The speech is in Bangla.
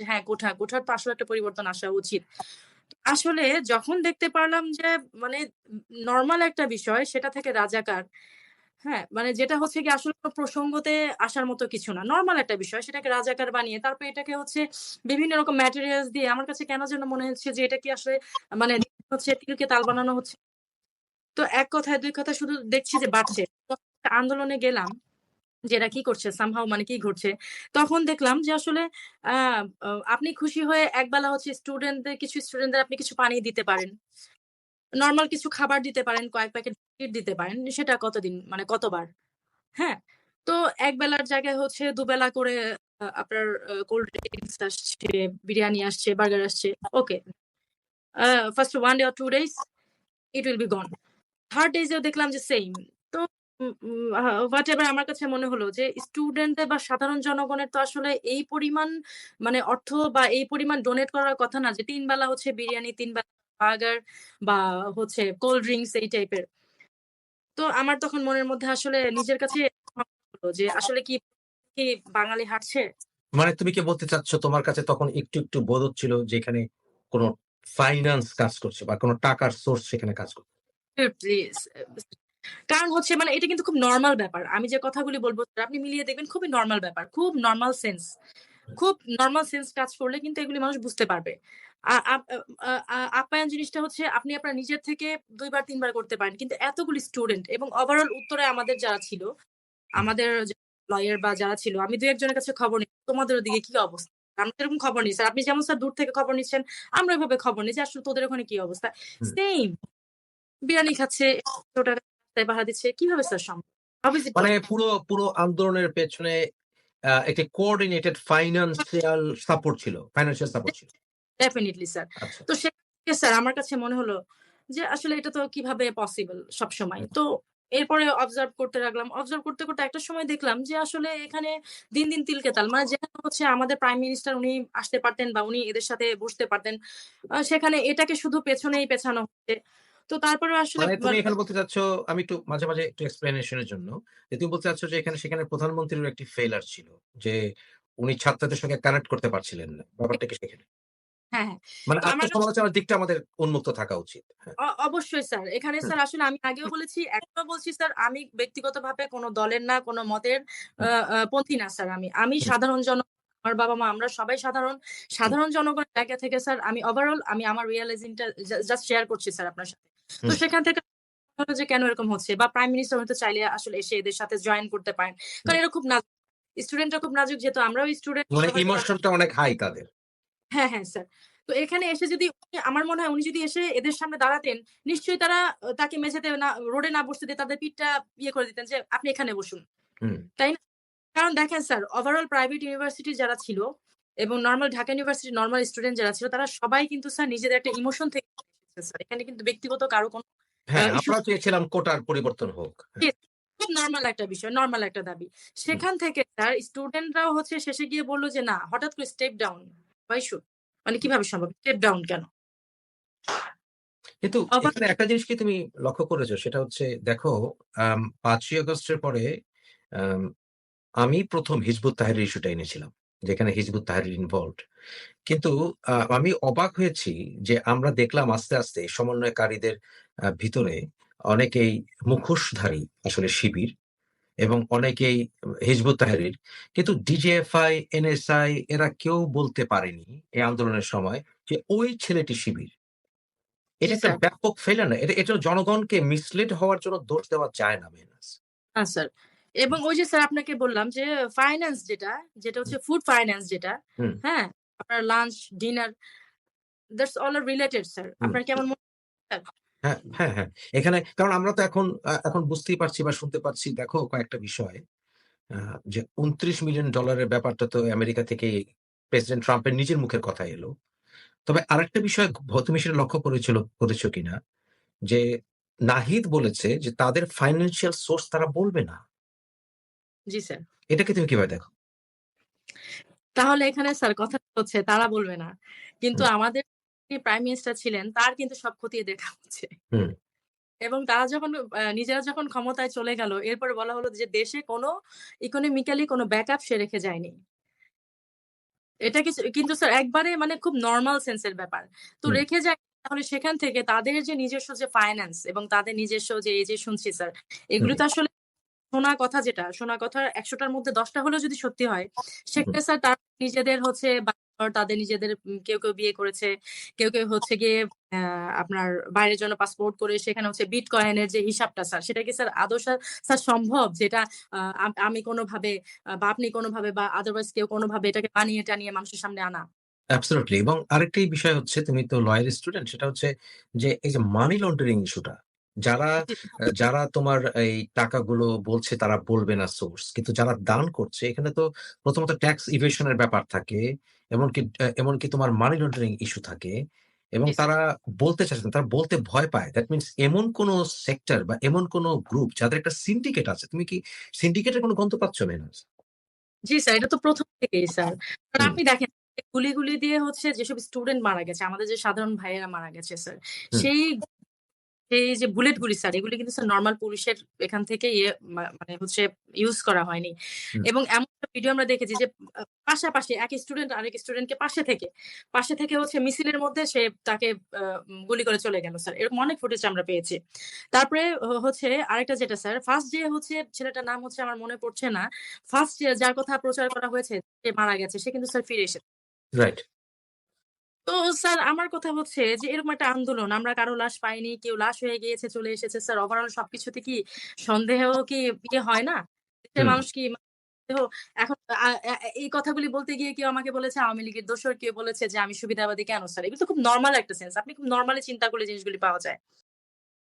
হ্যাঁ, কোঠা, কোঠার তো আসলে একটা পরিবর্তন আসা উচিত। আসলে যখন দেখতে পারলাম যে মানে নর্মাল একটা বিষয় সেটা থেকে রাজাকার, হ্যাঁ? মানে যেটা হচ্ছে কি আসলে প্রসঙ্গতে আসার মতো কিছু না। নর্মাল একটা বিষয় সেটাকে রাজাকার বানিয়ে তারপর এটাকে হচ্ছে বিভিন্ন রকম ম্যাটেরিয়ালস দিয়ে আমার কাছে কেন যেন মনে হচ্ছে যে এটা কি আসলে মানে হচ্ছে তিলকে তাল বানানো হচ্ছে। তো এক কথায় দুই কথায় শুধু দেখছি যে বাড়ছে। আন্দোলনে গেলাম যে কি করছে somehow মানে কি ঘটছে। তখন দেখলাম যে আসলে আপনি খুশি হয়ে একবেলা হচ্ছে স্টুডেন্টদের কিছু স্টুডেন্টদের আপনি কিছু পানি দিতে পারেন। নর্মাল কিছু খাবার দিতে পারেন, কয়েক প্যাকেট দিতে পারেন। সেটা কতদিন মানে কতবার? হ্যাঁ? তো একবেলার জায়গায় হচ্ছে দুবেলা করে আপনার কোল্ড ড্রিঙ্কস আসছে, বিরিয়ানি আসছে, বার্গার আসছে। Okay. First one day or two days it will be gone. Third days এও দেখলাম যে সেইম। হোয়াটএভার আমার কাছে মনে হলো যে স্টুডেন্টদের বা সাধারণ জনগণের তো আসলে এই পরিমাণ মানে অর্থ বা এই পরিমাণ ডোনেট করার কথা না যে তিন বেলা হচ্ছে বিরিয়ানি, ৩ বেলা বার্গার বা হচ্ছে কোল্ড ড্রিঙ্কস এই টাইপের। তো আমার তখন মনের মধ্যে আসলে নিজের কাছে যে আসলে কি, কি বাঙালি হাঁটছে? মানে তুমি কি বলতে চাচ্ছ তোমার কাছে তখন একটু, একটু বোধ হচ্ছিল যে এখানে কোন ফাইনান্স কাজ করছে বা কোন টাকার সোর্স সেখানে কাজ করছে? প্লিজ। কারণ হচ্ছে মানে এটা কিন্তু খুব নর্মাল ব্যাপার। আমি যে কথাগুলি বলব আপনি মিলিয়ে দেখবেন খুবই নর্মাল ব্যাপার। খুব নর্মাল সেন্স। খুব নর্মাল সেন্স কাজ করলে কিন্তু এগুলি মানুষ বুঝতে পারবে। আপ্যায়ন জিনিসটা হচ্ছে আপনি আপনার নিজের থেকে দুইবার তিনবার করতে পারেন। কিন্তু এতগুলি স্টুডেন্ট এবং ওভারঅল উত্তরে আমাদের যারা ছিল, আমাদের লয়ার বা যারা ছিল আমি ২-১ কাছে খবর নিই, তোমাদের দিকে কি অবস্থা? আমরা তো এরকম খবর নিই স্যার। আপনি যেমন স্যার দূর থেকে খবর নিচ্ছেন, আমরা এভাবে খবর নিই যে আসলে তোদের ওখানে কি অবস্থা? সেইম। বিরিয়ানি খাচ্ছে, রাস্তায় পাহারা দিচ্ছে। কীভাবে স্যার সম্ভব? মানে পুরো, পুরো আন্দোলনের পেছনে একটি কোঅর্ডিনেটেড ফাইন্যান্সিয়াল সাপোর্ট ছিল। ফাইন্যান্সিয়াল সাপোর্ট ছিল। Definitely sir. আচ্ছা। তো থেকে স্যার আমার কাছে মনে হলো যে আসলে এটা তো কীভাবে পসিবল সবসময়। হুম। তো এরপরে অবজার্ভ করতে লাগলাম। অবজার্ভ করতে, করতে একটা সময় দেখলাম যে আসলে এখানে দিন, দিন তিলকে তাল। মানে যেখানে হচ্ছে আমাদের প্রাইম মিনিস্টার উনি আসতে পারতেন বা উনি এদের সাথে বসতে পারতেন। সেখানে এটাকে শুধু পেছনেই পেছানো হচ্ছে। তো তারপরেও আসলে মানে তুমি এখানে বলতে চাচ্ছ আমি একটু মাঝে, মাঝে একটু এক্সপ্লেনেশন এর জন্য যে তুমি বলতে চাচ্ছ যে এখানে সেখানে প্রধানমন্ত্রীরও একটি ফেইলিউর ছিল। যে উনি ছাত্রদের সঙ্গে কানেক্ট করতে পারছিলেন না। ব্যাপারটা কি সেখানে? হ্যাঁ, হ্যাঁ। মানে আমার কাছে আত্মসমালোচনার দিকটা আমাদের উন্মুক্ত থাকা উচিত। হ্যাঁ। অবশ্যই স্যার। এখানে স্যার আসলে আমি আগেও বলেছি, এখনও বলছি স্যার আমি ব্যক্তিগতভাবে কোন দলের না, কোন মতের। পন্থী না স্যার আমি। আমি সাধারণ জন আমার বাবা-মা আমরা সবাই সাধারণ। সাধারণ জনগণের জায়গা থেকে স্যার আমি ওভারঅল আমি আমার রিয়ালাইজিং টা জাস্ট শেয়ার করছি স্যার আপনার সাথে। তো সেখান থেকে হলো যে কেন এরকম হচ্ছে বা প্রাইম মিনিস্টার হয়তো চাইলে আসলে এসে এদের সাথে জয়েন করতে পারেন। কারণ হুম। এরা খুব নাজুক। স্টুডেন্টরা খুব নাজুক যেহেতু আমরাও স্টুডেন্ট মানে ইমোশনটা অনেক হাই তাদের। হ্যাঁ, হ্যাঁ স্যার। তো এখানে এসে যদি আমার মনে হয় উনি যদি এসে এদের সামনে দাঁড়াতেন, নিশ্চয়ই তারা তাকে মেঝেতে না রোডে না বসতে দিয়ে তাদের পিঠটা ইয়ে করে দিতেন যে, "আপনি এখানে বসুন।" তাই না? কারণ দেখেন স্যার ওভারঅল প্রাইভেট ইউনিভার্সিটি যারা ছিল এবং normal Dhaka university normal student যারা ছিল তারা সবাই কিন্তু স্যার নিজেদের একটা ইমোশন থেকে স্যার। এখানে কিন্তু ব্যক্তিগত কারও কোন হ্যাঁ, ইস্যু চেয়েছিলাম কোটার পরিবর্তন হোক। হ্যাঁ। খুব নরমাল একটা বিষয়, নরমাল একটা দাবি। সেখান থেকে স্যার স্টুডেন্টরাও হচ্ছে শেষে গিয়ে বলল যে, "না, হঠাৎ করে স্টেপ ডাউন। শুড?" মানে কীভাবে সম্ভব? স্টেপ ডাউন কেন? কিন্তু এখানে একটা জিনিস কি তুমি লক্ষ্য করেছ? সেটা হচ্ছে দেখো ৫ই আগস্টের পরে আমি প্রথম হিজবুত তাহের ইস্যুটা এনেছিলাম। যেখানে হিজবুত তাহরীর ইনভলভড। কিন্তু আমি অবাক হয়েছি যে আমরা দেখলাম আস্তে, আস্তে সমন্বয়কারীদের ভিতরে অনেকেই মুখোশধারী আসলে শিবির এবং অনেকেই হিজবুত তাহরীর। কিন্তু ডিজিএফআই, এনএসআই এরা কেউ বলতে পারেনি এই আন্দোলনের সময় যে ওই ছেলেটি শিবির। এটা একটা স্যার। ব্যাপক ফেলে না? এটা এটা জনগণকে মিসলিড হওয়ার জন্য দোষ দেওয়া যায় না মেহনাজ। না স্যার। এবং ওই যে স্যার আপনাকে বললাম যে ফাইন্যান্স যেটা, যেটা হচ্ছে ফুড ফাইন্যান্স যেটা, হ্যাঁ? আপনার লাঞ্চ, ডিনার দ্যাটস অল আর রিলেটেড স্যার। আপনার কেমন মনে? হ্যাঁ, হ্যাঁ, হ্যাঁ। এখানে কারণ আমরা তো এখন এখন বুঝতেই পারছি বা শুনতে পাচ্ছি দেখো কয়েকটা বিষয় যে $২৯ মিলিয়ন ডলারের ব্যাপারটা তো আমেরিকা থেকেই প্রেসিডেন্ট ট্রাম্পের নিজের মুখের কথা এলো। তবে আরেকটা বিষয় তুমি সেটা লক্ষ্য করেছিল করেছ কিনা? যে নাহিদ বলেছে যে তাদের ফাইন্যান্সিয়াল সোর্স তারা বলবে না। জি স্যার। এটাকে তুমি কীভাবে দেখো? তাহলে এখানে স্যার কথা হচ্ছে তারা বলবে না। কিন্তু আমাদের প্রাইম মিনিস্টার ছিলেন তার কিন্তু সব খতিয়ে দেখা হচ্ছে। এবং তারা যখন নিজেরা যখন ক্ষমতায় চলে গেল, এরপরে বলা হলো যে দেশে কোন ইকোনমিক্যালি কোন ব্যাকআপ সে রেখে যায়নি। এটা কিছু কিন্তু স্যার একবারে মানে খুব নর্মাল সেন্সের ব্যাপার। তো রেখে যায় তাহলে সেখান থেকে তাদের যে নিজস্ব যে ফাইন্যান্স এবং তাদের নিজস্ব যে এই যে শুনছি স্যার। এগুলো তো আসলে শোনা কথা যেটা, শোনা কথা একশোটার মধ্যে দশটা হলেও যদি সত্যি হয়। সেক্ষেত্রে স্যার তারা নিজেদের হচ্ছে তাদের নিজেদের কেউ, কেউ বিয়ে করেছে। কেউ, কেউ হচ্ছে গিয়ে আপনার বাইরের জন্য পাসপোর্ট করে সেখানে হচ্ছে বিটকয়েন এর যে হিসাবটা স্যার, সেটা কি স্যার আদৌ স্যার সম্ভব? যেটা আমি কোনোভাবে বা আপনি কোনোভাবে বা আদারওয়াইজ কেউ কোনোভাবে এটাকে বানিয়ে-টানিয়ে মানুষের সামনে আনা? অ্যাবসোলিউটলি এবং আরেকটি বিষয় হচ্ছে তুমি তো লয়ের স্টুডেন্ট সেটা হচ্ছে যে এই যে মানি লন্ডারিং ইস্যুটা যারা যারা তোমার এই টাকাগুলো বলছে তারা বলবে না সোর্স। কিন্তু যারা দান করছে এখানে তো প্রথমত ট্যাক্স ইভেশন এর ব্যাপার থাকে। এমনকি এমনকি তোমার মানি লন্ডারিং ইস্যু থাকে এবং তারা বলতে চাচ্ছে না। তারা বলতে ভয় পায়। দ্যাট মিনস এমন কোন সেক্টর বা এমন কোন গ্রুপ যাদের একটা সিন্ডিকেট আছে। তুমি কি সিন্ডিকেটের কোনো গন্ধ পাচ্ছ মেহনাজ? জি স্যার, এটা তো ১ম থেকেই স্যার। আপনি দেখেন গুলি, গুলি দিয়ে হচ্ছে যেসব স্টুডেন্ট মারা গেছে, আমাদের যে সাধারণ ভাইয়েরা মারা গেছে স্যার, সেই সেই যে বুলেট গুলি স্যার, এগুলি কিন্তু স্যার নরমাল পুলিশের এখান থেকে ইয়ে মানে হচ্ছে ইউজ করা হয়নি। এবং এমন ভিডিও আমরা দেখেছি যে পাশাপাশি এক স্টুডেন্ট আরেক স্টুডেন্টকে পাশে থেকে, পাশে থেকে হচ্ছে মিছিলের মধ্যে সে তাকে গুলি করে চলে গেল স্যার। এরকম অনেক ফুটেজ আমরা পেয়েছি। তারপরে হচ্ছে আরেকটা যেটা স্যার, ফার্স্ট যে হচ্ছে ছেলেটার নাম হচ্ছে আমার মনে পড়ছে না। ফার্স্ট যার কথা প্রচার করা হয়েছে সে মারা গেছে সে কিন্তু স্যার ফিরে এসেছে। রাইট। তো স্যার আমার কথা হচ্ছে যে এরকম একটা আন্দোলন আমরা কারও লাশ পাইনি, কেউ লাশ হয়ে গিয়েছে, চলে এসেছে। স্যার ওভারঅল সবকিছুতে কি সন্দেহ কি ইয়ে হয় না? দেশের মানুষ কি এখন এই কথাগুলি বলতে গিয়ে কেউ আমাকে বলেছে আওয়ামী লীগের দোসর, কেউ বলেছে যে আমি সুবিধাবাদী কেন স্যার? এগুলো তো খুব নর্মাল একটা সেন্স। আপনি খুব নর্মালি চিন্তা করলে জিনিসগুলি পাওয়া যায়।